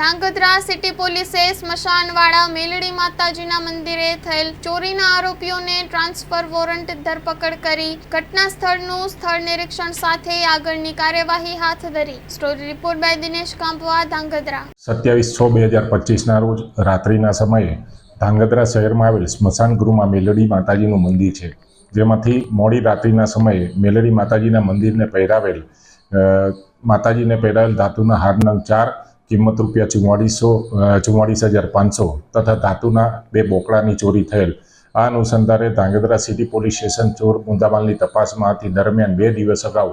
Dhrangadhra city પોલીસે સ્મશાનવાળા મેલડી માતાજીના મંદિરે થયેલ ચોરીના આરોપીઓને ટ્રાન્સફર વોરંટ ધરપકડ કરી ઘટના સ્થળનું સ્થળ નિરીક્ષણ સાથે આગળની કાર્યવાહી હાથ ધરી. Story report by Dinesh કાંપવા Dhrangadhra સત્યાવીસ છ બે હજાર પચીસના રોજ રાત્રિના સમયે ધ્રાંગધ્રા શહેરમાં આવેલ સ્મશાન ગૃહમાં મેલડી માતાજીનું મંદિર છે. જેમાંથી મોડી રાત્રિના સમયે મેલડી માતાજીના મંદિરને પહેરાવેલ માતાજીને પહેરાવેલ ધાતુના હારના ચાર કિંમત રૂપિયા ચુમ્માળીસો ચુમ્માળીસ હજાર પાંચસો તથા ધાતુના બે બોકડાની ચોરી થયેલ. આ અનુસંધાને ધાંગધ્રા સિટી પોલીસ સ્ટેશન ચોર મુદ્દામાલની તપાસમાં હતી દરમિયાન બે દિવસ અગાઉ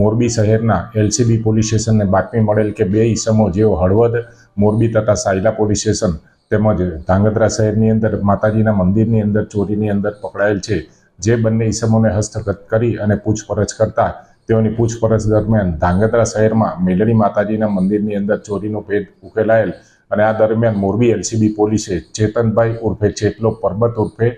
મોરબી શહેરના એલસીબી પોલીસ સ્ટેશનને બાતમી મળેલ કે બે ઈસમો જેઓ હળવદ, મોરબી તથા સાયલા પોલીસ સ્ટેશન તેમજ ધાંગધ્રા શહેરની અંદર, માતાજીના મંદિરની અંદર ચોરીની અંદર પકડાયેલ છે. જે બંને ઈસમોને હસ્તગત કરી અને પૂછપરછ કરતા તેઓની પૂછપરછ દરમિયાન ધાંગધ્રા શહેરમાં મેલડી માતાજીના મંદિરની અંદર ચોરીનો ભેદ ઉકેલાયેલ અને આ દરમિયાન મોરબી એલસીબી પોલીસે ચેતનભાઈ ઉર્ફે ચેટલો, પરબત ઉર્ફે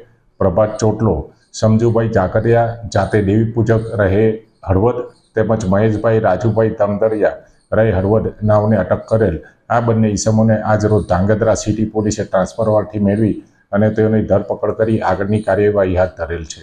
પ્રભાત ચોટલો, સમજુભાઈ ઝાકરિયા જાતે દેવી પૂજક રહે હળવદ તેમજ મહેશભાઈ રાજુભાઈ તમદરિયા રહે હળવદ નાવને અટક કરેલ. આ બંને ઈસમોને આજરોજ ધાંગધ્રા સિટી પોલીસે ટ્રાન્સફરવાળથી મેળવી અને તેઓની ધરપકડ કરી આગળની કાર્યવાહી હાથ ધરેલ છે.